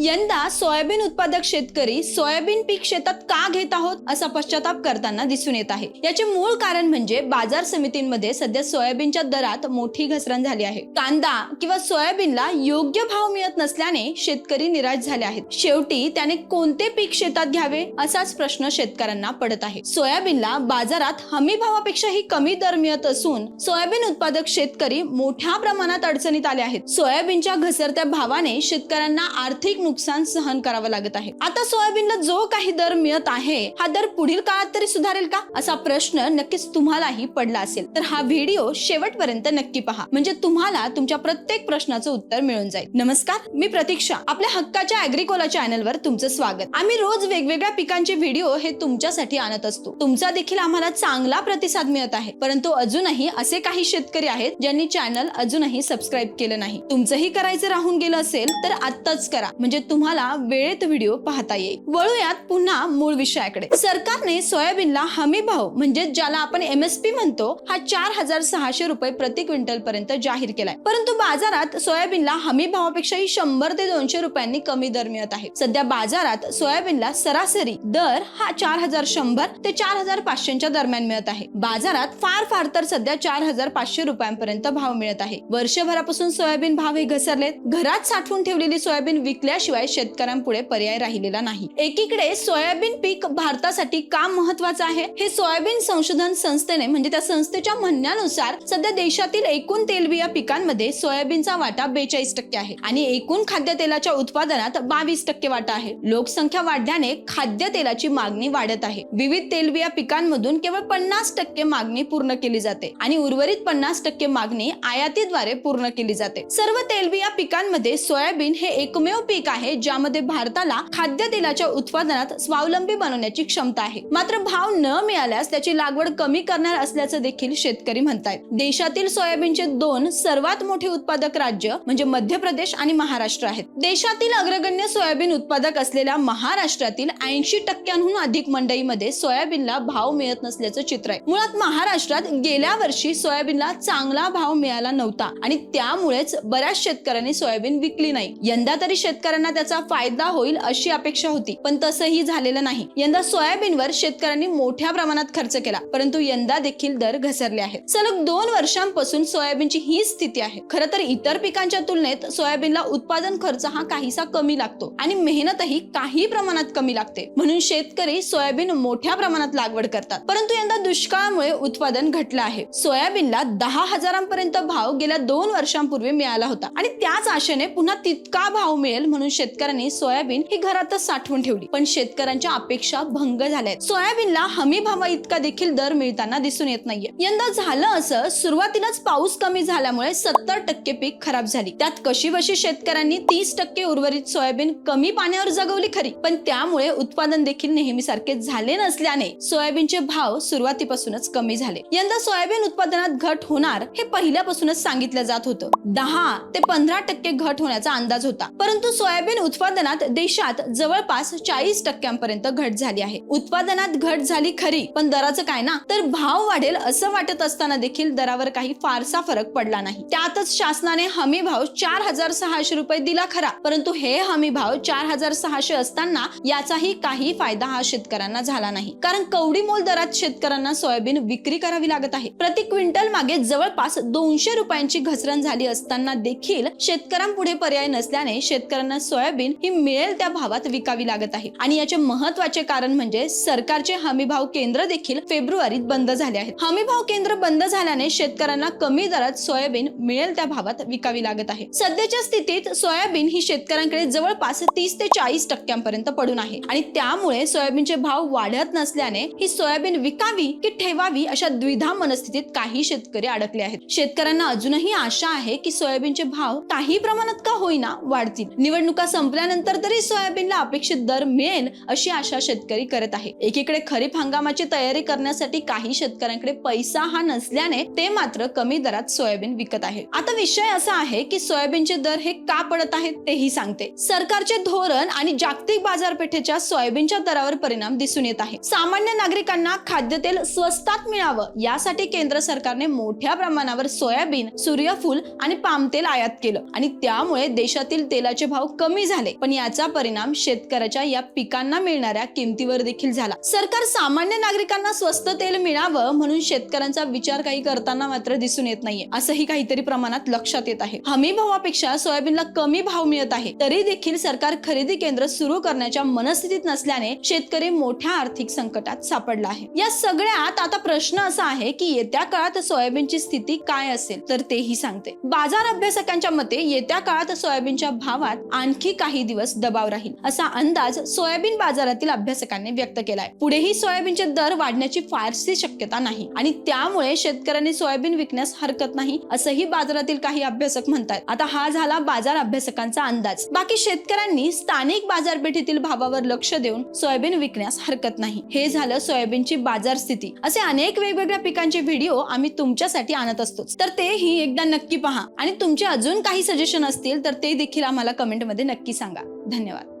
यंदा सोयाबीन उत्पादक शेतकरी सोयाबीन पीक शेतात का घेत आहोत असा पश्चाताप करताना दिसून येत आहे. याचे मूळ कारण म्हणजे बाजार समितींमध्ये सध्या सोयाबीनच्या दरात मोठी घसरण झाली आहे. कांदा किंवा सोयाबीनला योग्य भाव मिळत नसल्याने शेतकरी निराश झाले आहेत. शेवटी त्याने कोणते पीक शेतात घ्यावे असाच प्रश्न शेतकऱ्यांना पडत आहे. सोयाबीनला बाजारात हमी भावापेक्षाही कमी दर मिळत असून सोयाबीन उत्पादक शेतकरी मोठ्या प्रमाणात अडचणीत आले आहेत. सोयाबीनच्या घसरत्या भावाने शेतकऱ्यांना आर्थिक नुकसान सहन करावं लागत आहे. आता सोयाबीनला जो काही दर मिळत आहे हा दर पुढील काळात तरी सुधारेल का? असा प्रश्न नक्कीच तुम्हालाही पडला असेल. तर हा व्हिडिओ शेवटपर्यंत नक्की पहा. म्हणजे तुम्हाला तुमच्या प्रत्येक प्रश्नाचं उत्तर मिळून जाईल. नमस्कार मी प्रतीक्षा. आपल्या हक्काच्या अॅग्रिकोला चॅनलवर तुमचं स्वागत. आम्ही रोज वेगवेगळ्या पिकांचे व्हिडिओ हे तुमच्यासाठी आणत असतो. तुमचा देखील आम्हाला चांगला प्रतिसाद मिळत आहे. परंतु अजूनही असे काही शेतकरी आहेत ज्यांनी चॅनल अजूनही सबस्क्राईब केलं नाही. तुमचंही करायचं राहून गेलं असेल तर आत्ताच करा. म्हणजे म्हणजे तुम्हाला वेळेत व्हिडिओ पाहता येईल. वळूयात पुन्हा मूळ विषयाकडे. सरकारने सोयाबीनला हमी भाव म्हणजे ज्याला आपण एमएसपी म्हणतो हा चार हजार सहाशे रुपये प्रति क्विंटल पर्यंत जाहीर केलाय. परंतु बाजारात सोयाबीनला हमी भावापेक्षाही शंभर ते दोनशे रुपयांनी कमी दर मिळत आहे. सध्या बाजारात सोयाबीनला सरासरी दर हा चार हजार शंभर ते चार हजार पाचशेच्या दरम्यान मिळत आहे. बाजारात फार फार तर सध्या चार हजार पाचशे रुपयांपर्यंत भाव मिळत आहे. वर्षभरापासून सोयाबीन भाव हे घसरलेत. घरात साठवून ठेवलेली सोयाबीन विकल्याशिवाय शेतकऱ्यांपुढे पर्याय राहिलेला नाही. एकीकडे सोयाबीन पीक भारतासाठी का महत्वाचं आहे? हे सोयाबीन संशोधन संस्थेने म्हणजे त्या संस्थेच्या म्हणण्यानुसार सध्या देशातील एकूण तेलबिया पिकांमध्ये सोयाबीनचा वाटा बेचाळीस टक्के आहे आणि एकूण खाद्यतेलाच्या उत्पादनात बावीस टक्के वाटा आहे. लोकसंख्या वाढल्याने खाद्यतेलाची मागणी वाढत आहे. विविध तेलबिया पिकांमधून केवळ पन्नास टक्के मागणी पूर्ण केली जाते आणि उर्वरित पन्नास टक्के मागणी आयातीद्वारे पूर्ण केली जाते. सर्व तेलबिया पिकांमध्ये सोयाबीन हे एकमेव पीक आहे. ज्यामध्ये भारताला खाद्यतेलाच्या उत्पादनात स्वावलंबी बनवण्याची क्षमता आहे. मात्र भाव न मिळाल्यास त्याची लागवड कमी करणार असल्याचं देखील शेतकरी म्हणतात देशातील सोयाबीनचे दोन सर्वात मोठे उत्पादक राज्य म्हणजे मध्य प्रदेश आणि महाराष्ट्र आहेत. देशातील अग्रगण्य सोयाबीन उत्पादक असलेल्या महाराष्ट्रातील ऐंशी टक्क्यांहून अधिक मंडईमध्ये सोयाबीनला भाव मिळत नसल्याचं चित्र आहे. मुळात महाराष्ट्रात गेल्या वर्षी सोयाबीनला चांगला भाव मिळाला नव्हता आणि त्यामुळेच बऱ्याच शेतकऱ्यांनी सोयाबीन विकली नाही. यंदा तरी शेतकऱ्यांना त्याचा फायदा होईल अशी अपेक्षा होती. पण तसंही झालेलं नाही. यंदा सोयाबीनवर शेतकऱ्यांनी मोठ्या प्रमाणात खर्च केला. परंतु यंदा देखील दर घसरले आहेत. सलग दोन वर्षांपासून सोयाबीनची ही स्थिती आहे. खरं तर इतर पिकांच्या तुलनेत सोयाबीनला उत्पादन खर्च हा काहीसा कमी लागतो. आणि मेहनतही काही प्रमाणात कमी लागते. म्हणून शेतकरी सोयाबीन मोठ्या प्रमाणात लागवड करतात. परंतु यंदा दुष्काळामुळे उत्पादन घटलं आहे. सोयाबीनला दहा हजारांपर्यंत भाव गेल्या दोन वर्षांपूर्वी मिळाला होता. आणि त्याच आशेने पुन्हा तितका भाव मिळेल म्हणून शेतकऱ्यांनी सोयाबीन ही घरातच साठवून ठेवली. पण शेतकऱ्यांच्या अपेक्षा भंग झाल्या सोयाबीनला हमी भावा इतका देखील दर मिळताना दिसून येत नाहीये. यंदा झालं असं सुरुवातीलाच पाऊस कमी झाल्यामुळे सत्तर टक्के पीक खराब झाली. त्यात कशी बशी शेतकऱ्यांनी तीस टक्के उर्वरित सोयाबीन कमी पाण्यावर जगवली खरी. पण त्यामुळे उत्पादन देखील नेहमीसारखे झाले नसल्याने सोयाबीनचे भाव सुरुवातीपासूनच कमी झाले. यंदा सोयाबीन उत्पादनात घट होणार हे पहिल्यापासूनच सांगितलं जात होतं. दहा ते पंधरा टक्के घट होण्याचा अंदाज होता. परंतु सोयाबीन उत्पादनात देशात जवळपास चाळीस टक्क्यांपर्यंत घट झाली आहे. उत्पादनात घट झाली खरी पण दराचं काय ना? तर भाव वाढेल असं वाटत असताना देखील दरावर काही फारसा फरक पडला नाही. त्यातच शासनाने हमी भाव चार हजार सहाशे रुपये दिला खरा परंतु हे हमी भाव चार हजार सहाशे असताना याचाही काही फायदा हा शेतकऱ्यांना झाला नाही. कारण कवडी मोल दरात शेतकऱ्यांना सोयाबीन विक्री करावी लागत आहे. प्रति क्विंटल मागे जवळपास दोनशे रुपयांची घसरण झाली असताना देखील शेतकऱ्यांपुढे पर्याय नसल्याने शेतकऱ्यांना सोयाबीन ही मिळेल त्या भावात विकावी लागत आहे. आणि याचे महत्त्वाचे कारण म्हणजे सरकारचे हमी भाव केंद्र देखील फेब्रुवारीत बंद झाले आहेत. हमी भाव केंद्र बंद झाल्याने शेतकऱ्यांना कमी दरात सोयाबीन मिळेल त्या भावात विकावी लागत आहे. सध्याच्या स्थितीत सोयाबीन ही शेतकऱ्यांकडे जवळपास तीस ते चाळीस टक्क्यांपर्यंत पडून आहे. आणि त्यामुळे सोयाबीनचे भाव वाढत नसल्याने ही सोयाबीन विकावी की ठेवावी अशा द्विधा मनस्थितीत काही शेतकरी अडकले आहेत. शेतकऱ्यांना अजूनही आशा आहे की सोयाबीनचे भाव काही प्रमाणात का होईना वाढतील. निवडणूक संपल्यानंतर तरी सोयाबीनला अपेक्षित दर मिळेल अशी आशा शेतकरी करत आहे. एकीकडे खरीप हंगामाची तयारी करण्यासाठी काही शेतकऱ्यांकडे पैसा हा नसल्याने ते मात्र कमी दरात सोयाबीन विकत आहे आता विषय असा आहे की सोयाबीनचे दर हे का पडत आहेत तेही सांगते. सरकारचे धोरण आणि जागतिक बाजारपेठेच्या सोयाबीनच्या दरावर परिणाम दिसून येत आहे. सामान्य नागरिकांना खाद्यतेल स्वस्तात मिळावं यासाठी केंद्र सरकारने मोठ्या प्रमाणावर सोयाबीन सूर्यफूल आणि पामतेल आयात केलं आणि त्यामुळे देशातील तेलाचे भाव कमी कमी झाले पण याचा परिणाम शेतकऱ्याच्या या पिकांना मिळणाऱ्या किमतीवर देखील झाला. सरकार सामान्य नागरिकांना स्वस्त तेल मिळावं म्हणून शेतकऱ्यांचा विचार काही करताना मात्र दिसून येत नाहीये असंही काहीतरी प्रमाणात लक्षात येत आहे. हमी भावापेक्षा सोयाबीनला कमी भाव मिळत आहे तरी देखील सरकार खरेदी केंद्र सुरू करण्याच्या मनस्थितीत नसल्याने शेतकरी मोठ्या आर्थिक संकटात सापडला आहे. या सगळ्यात आता प्रश्न असा आहे की येत्या काळात सोयाबीनची स्थिती काय असेल? तर तेही सांगते. बाजार अभ्यासकांच्या मते येत्या काळात सोयाबीनच्या भावात आणखी आणखी काही दिवस दबाव राहील असा अंदाज सोयाबीन बाजारातील अभ्यासकांनी व्यक्त केलाय. पुढेही सोयाबीनचे दर वाढण्याची फारशी शक्यता नाही आणि त्यामुळे शेतकऱ्यांनी सोयाबीन विकण्यास हरकत नाही असंही बाजारातील काही अभ्यासक म्हणतात. आता हा झाला बाजार अभ्यासकांचा अंदाज. बाकी शेतकऱ्यांनी स्थानिक बाजारपेठेतील भावावर लक्ष देऊन सोयाबीन विकण्यास हरकत नाही. हे झालं सोयाबीनची बाजार स्थिती असे अनेक वेगवेगळ्या पिकांचे व्हिडिओ आम्ही तुमच्यासाठी आणत असतोच. तर तेही एकदा नक्की पहा. आणि तुमचे अजून काही सजेशन असतील तर ते देखील आम्हाला कमेंटमध्ये नक्की सांगा. धन्यवाद.